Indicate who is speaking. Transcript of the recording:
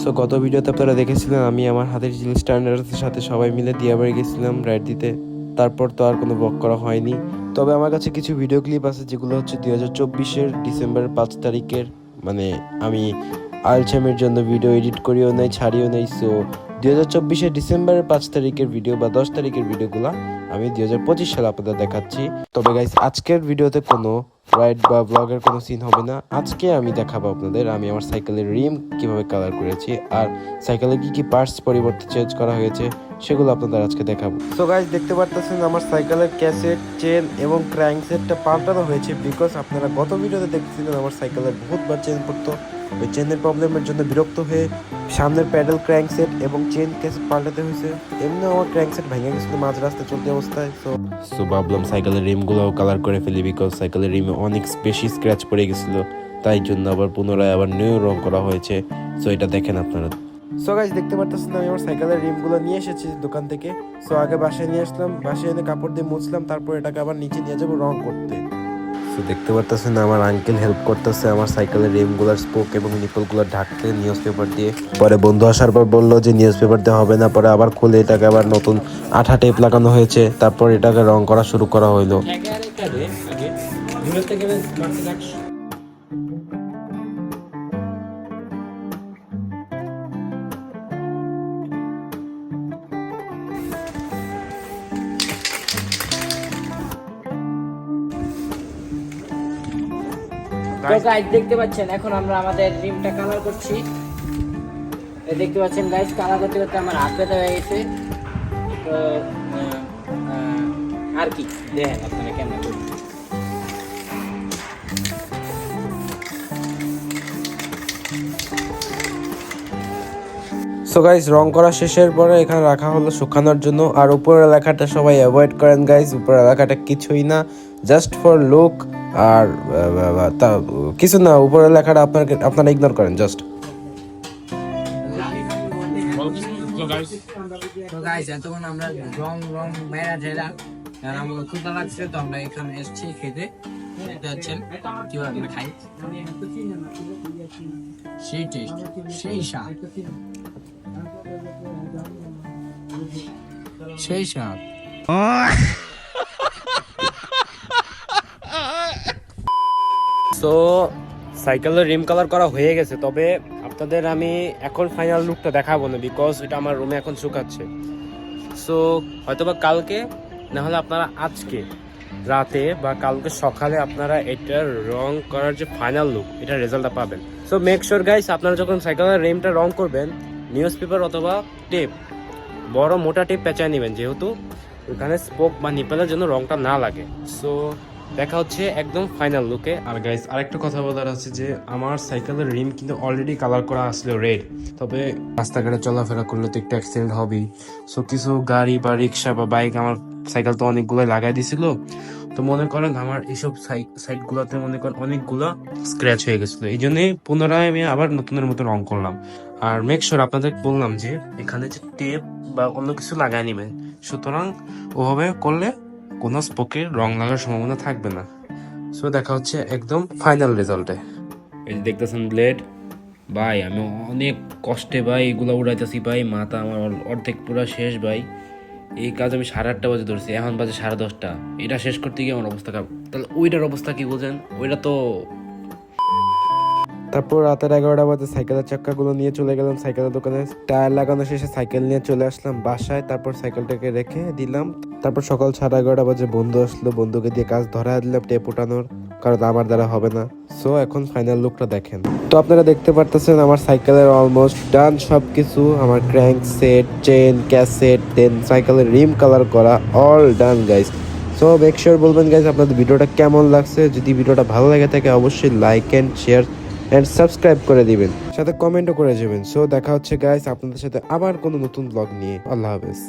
Speaker 1: So গত ভিডিওতে আপনারা দেখেছিলেন আমি আমার হাতের জিল স্ট্যান্ডার্ডের সাথে সবাই মিলে দিয়াবাড়ি গেছিলাম রাইড দিতে। তারপর তো আর কোনো ব্লগ করা হয়নি। তবে আমার কাছে কিছু ভিডিও ক্লিপ আছে যেগুলো হচ্ছে দুই হাজার চব্বিশের ডিসেম্বর পাঁচ তারিখের। মানে আমি আলছামের জন্য ভিডিও এডিট করিও নেই, ছাড়িও নেই সো দুই হাজার চব্বিশে ডিসেম্বরের পাঁচ তারিখের ভিডিও বা দশ তারিখের ভিডিওগুলো আমি দুই হাজার পঁচিশ সালে আপনাদের দেখাচ্ছি। তবে গাইস আজকের ভিডিওতে কোনো রাইড বা ব্লগের কোনো সিন হবে না। আজকে আমি দেখাবো আপনাদের আমি আমার সাইকেলের রিম কীভাবে কালার করেছি আর সাইকেলে কি কি পার্টস পরিবর্তে চেঞ্জ করা হয়েছে সেগুলো আপনাদের আজকে দেখাবো। তো গাইস দেখতে পারতেছেন আমার সাইকেলের ক্যাসেট চেন এবং ক্র্যাঙ্ক সেটটা পাল্টানো হয়েছে বিকজ আপনারা গত ভিডিওতে দেখছিলেন আমার সাইকেলের বহুতবার চেন পড়তো। ওই চেনের প্রবলেমের জন্য বিরক্ত হয়ে সামনের প্যাডেল ক্র্যাঙ্ক সেট এবং চেন কেস পাল্টাতে হয়েছে। এমনি আমার ক্র্যাঙ্ক সেট ভেঙে গেছিল মাঝ রাস্তায় চলতে অবস্থায় সো সো ভাবলাম সাইকেলের রিমগুলোও কালার করে ফেলি বিকজ সাইকেলের রিমে অনেক বেশি স্ক্র্যাচ পড়ে গেছিল। তাই জন্য আবার পুনরায় আবার নিউ রং করা হয়েছে। সো এটা দেখেন আপনারা। সো গাইজ দেখতে পারতেছেন আমি আমার সাইকেলের রিমগুলো নিয়ে এসেছি দোকান থেকে। সো আগে বাসায় নিয়ে আসলাম বাসায় এনে কাপড় দিয়ে মুছলাম তারপর এটাকে আবার নিচে নিয়ে যাব রং করতে। সো দেখতে পারতেছেন আমার আঙ্কেল হেল্প করতেছে, আমার সাইকেলের রেমগুলার স্পোক এবং নিপলগুলো ঢাকতে নিউজ পেপার দিয়ে। পরে বন্ধু আসার পর বলল যে নিউজ পেপার দিয়ে হবে না। পরে আবার খুলে এটাকে আবার নতুন আঠা টেপ লাগানো হয়েছে। তারপর এটাকে রং করা শুরু করা হইল।
Speaker 2: তো গাইজ দেখতে পাচ্ছেন এখন আমরা আমাদের রিমটা কালার করছি। দেখতে পাচ্ছেন গাইজ কালার করতে করতে আমার হাত ব্যথা হয়ে গেছে। তো আর কি? দেখেন আপনারা কেমন করি
Speaker 1: সো গাইস রং করা শেষের পরে এখানে রাখা হলো শুকানোর জন্য। আর উপরের লেখাটা সবাই অ্যাভয়েড করেন গাইস উপরের লেখাটা কিছুই না। জাস্ট ফর লুক আর তা, কিছু না উপরে লেখাটা আপনার আপনারা ইগনোর করেন জাস্ট
Speaker 2: আমরা এখানে এসেছি খেতে। খাই। সেই টেস্ট সেই সেই
Speaker 1: সো সাইকেলের রিম কালার করা হয়ে গেছে, তবে আপনাদের আমি এখন ফাইনাল লুকটা দেখাবো না বিকজ এটা আমার রুমে এখন শুকাচ্ছে। সো হয়তোবা কালকে না হলে আপনারা আজকে রাতে বা কালকে সকালে আপনারা এটার রং করার যে ফাইনাল লুক এটার রেজাল্টটা পাবেন। সো মেক শিওর গাইস আপনারা যখন সাইকেলের রিমটা রং করবেন নিউজ পেপার অথবা টেপ বড় মোটা টেপ পেঁচায় নেবেন, যেহেতু ওখানে স্পোক বা নিপেলের জন্য রংটা না লাগে। সো দেখা হচ্ছে একদম ফাইনাল লুকে আর গাইস আরেকটা কথা বলার আছে যে, আমার সাইকেলের রিম কিন্তু অলরেডি কালার করা আসলে রেড তবে রাস্তাঘাটে চলাফেরা করলে তো একটু অ্যাক্সিডেন্ট হবেই। সো কিছু গাড়ি বা রিক্সা বা বাইক আমার সাইকেল তো অনেকগুলো লাগাই দিছিল তো মনে করেন আমার এইসব সাইড গুলাতে মনে করেন অনেকগুলো স্ক্র্যাচ হয়ে গেছিল। এই জন্যই পুনরায় আমি আবার নতুনের মতো রং করলাম। আর মেক শিওর আপনাদের বললাম যে, এখানে যে টেপ বা অন্য কিছু লাগাই নেবেন। সুতরাং ওভাবে করলে কোনো স্পোকের রং লাগার সম্ভাবনা থাকবে না। সো দেখা হচ্ছে একদম ফাইনাল রেজাল্টে এই যে দেখতেছেন ব্লেড ভাই, আমি অনেক কষ্টে ভাই এগুলো উড়াইতেছি ভাই, মাথা আমার অর্ধেক পুরো শেষ ভাই। এই কাজ আমি সাড়ে আটটা বাজে ধরছি, এখন বাজে সাড়ে দশটা। এটা শেষ করতে গিয়ে আমার অবস্থা খারাপ। তাহলে ওইটার অবস্থা কি বোঝেন? ওইটা তো তারপর রাতের এগারোটা বাজে সাইকেলের চাক্কাগুলো নিয়ে চলে গেলাম সাইকেলের দোকানে। টায়ার লাগানো শেষে সাইকেল নিয়ে চলে আসলাম বাসায়, তারপর সাইকেলটাকে রেখে দিলাম। তারপর সকাল সাড়ে এগারোটা বাজে বন্ধু আসলো, বন্ধুকে দিয়ে কাজ ধরা দিলাম টেপ ওঠানোর, কারণ আমার দ্বারা হবে না। সো এখন ফাইনাল লুকটা দেখেন। তো আপনারা দেখতে পারতেছেন আমার সাইকেলের অলমোস্ট ডান সব কিছু আমার crank set chain cassette then সাইকেলের রিম কালার করা all done guys so make sure বলবেন গাইস আপনাদের ভিডিওটা কেমন লাগছে? যদি ভিডিওটা ভালো লাগে থাকে, অবশ্যই like and share and subscribe করে দিবেন। সাথে কমেন্টও করে যাবেন। সো দেখা হচ্ছে গাইস আপনাদের সাথে আবার কোনো নতুন ব্লগ নিয়ে। আল্লাহ হাফেজ।